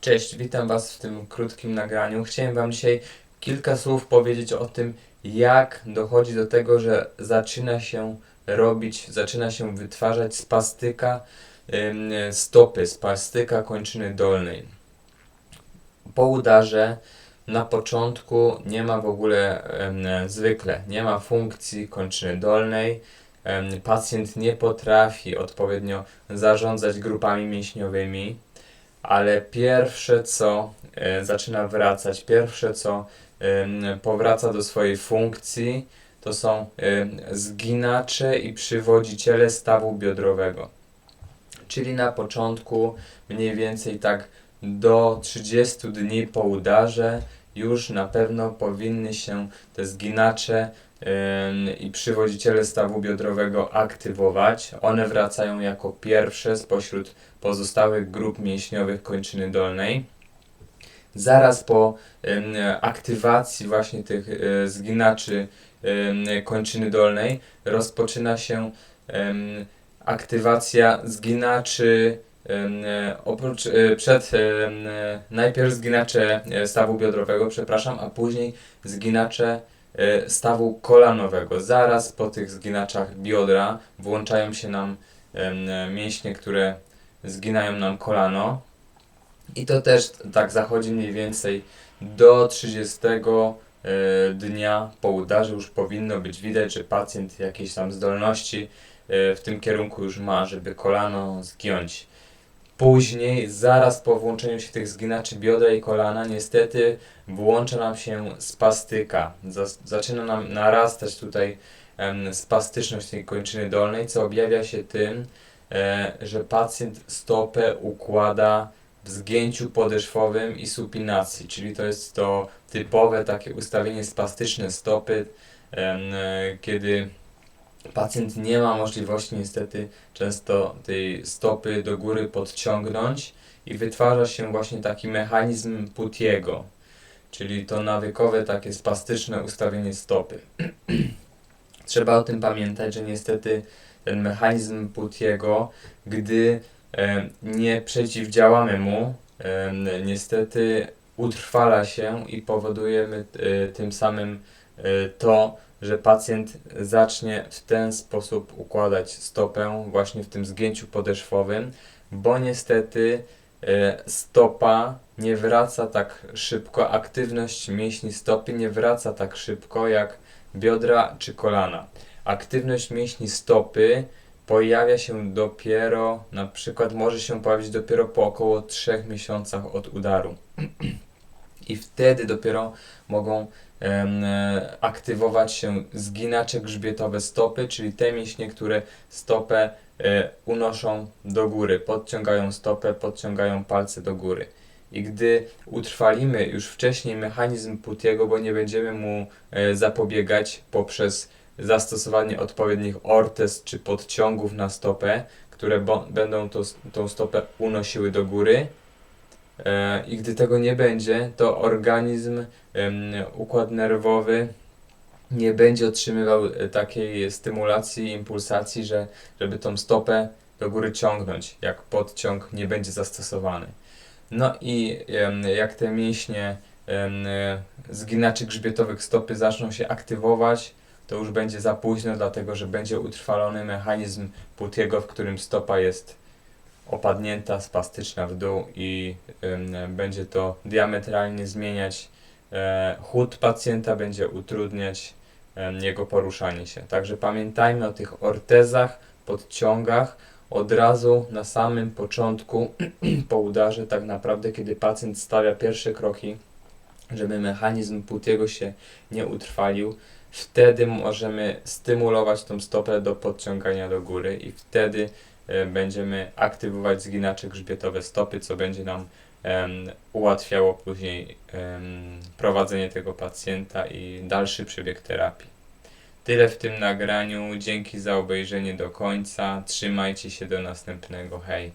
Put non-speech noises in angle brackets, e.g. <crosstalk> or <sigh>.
Cześć, witam Was w tym krótkim nagraniu. Chciałem Wam dzisiaj kilka słów powiedzieć o tym, jak dochodzi do tego, że zaczyna się robić, zaczyna się wytwarzać spastyka stopy, spastyka kończyny dolnej. Po udarze na początku nie ma w ogóle zwykle, nie ma funkcji kończyny dolnej. Pacjent nie potrafi odpowiednio zarządzać grupami mięśniowymi ale pierwsze co e, zaczyna wracać, pierwsze co powraca do swojej funkcji, to są zginacze i przywodziciele stawu biodrowego. Czyli na początku, mniej więcej tak do 30 dni po udarze, już na pewno powinny się te zginacze i przywodziciele stawu biodrowego aktywować. One wracają jako pierwsze spośród pozostałych grup mięśniowych kończyny dolnej. Zaraz po aktywacji właśnie tych e, zginaczy kończyny dolnej rozpoczyna się aktywacja zginaczy oprócz e, przed najpierw zginacze e, stawu biodrowego, przepraszam, a później zginacze stawu kolanowego. Zaraz po tych zginaczach biodra włączają się nam em, mięśnie, które zginają nam kolano. I to też tak zachodzi mniej więcej do 30 e, dnia po udarze już powinno być widać, że pacjent jakieś tam zdolności e, w tym kierunku już ma, żeby kolano zgiąć. Później, zaraz po włączeniu się tych zginaczy biodra i kolana, niestety włącza nam się spastyka. Zaczyna nam narastać tutaj spastyczność tej kończyny dolnej, co objawia się tym, e, że pacjent stopę układa w zgięciu podeszwowym i supinacji, czyli to jest to typowe takie ustawienie spastyczne stopy, e, kiedy pacjent nie ma możliwości niestety często tej stopy do góry podciągnąć i wytwarza się właśnie taki mechanizm Putiego, czyli to nawykowe takie spastyczne ustawienie stopy. <clears throat> Trzeba o tym pamiętać, że niestety ten mechanizm Putiego, gdy e, nie przeciwdziałamy mu, e, niestety utrwala się i powodujemy e, tym samym to, że pacjent zacznie w ten sposób układać stopę właśnie w tym zgięciu podeszwowym, bo niestety e, stopa nie wraca tak szybko, aktywność mięśni stopy nie wraca tak szybko jak biodra czy kolana. Aktywność mięśni stopy pojawia się dopiero, na przykład może się pojawić dopiero po około 3 miesiącach od udaru. <clears throat> I wtedy dopiero mogą aktywować się zginacze grzbietowe stopy, czyli te mięśnie, które stopę e, unoszą do góry, podciągają stopę, podciągają palce do góry. I gdy utrwalimy już wcześniej mechanizm Putiego, bo nie będziemy mu e, zapobiegać poprzez zastosowanie odpowiednich ortez czy podciągów na stopę, które będą to, tą stopę unosiły do góry, E, I gdy tego nie będzie, to organizm, układ nerwowy nie będzie otrzymywał e, takiej stymulacji, impulsacji, że, żeby tą stopę do góry ciągnąć, jak podciąg nie będzie zastosowany. No i jak te mięśnie e, zginaczy grzbietowych stopy zaczną się aktywować, to już będzie za późno, dlatego że będzie utrwalony mechanizm Putiego, w którym stopa jest opadnięta, spastyczna w dół i będzie to diametralnie zmieniać e, chód pacjenta, będzie utrudniać jego poruszanie się. Także pamiętajmy o tych ortezach, podciągach od razu na samym początku <clears throat> po udarze, tak naprawdę, kiedy pacjent stawia pierwsze kroki, żeby mechanizm Putiego się nie utrwalił, wtedy możemy stymulować tą stopę do podciągania do góry i wtedy będziemy aktywować zginacze grzbietowe stopy, co będzie nam em, ułatwiało później em, prowadzenie tego pacjenta i dalszy przebieg terapii. Tyle w tym nagraniu. Dzięki za obejrzenie do końca. Trzymajcie się do następnego. Hej.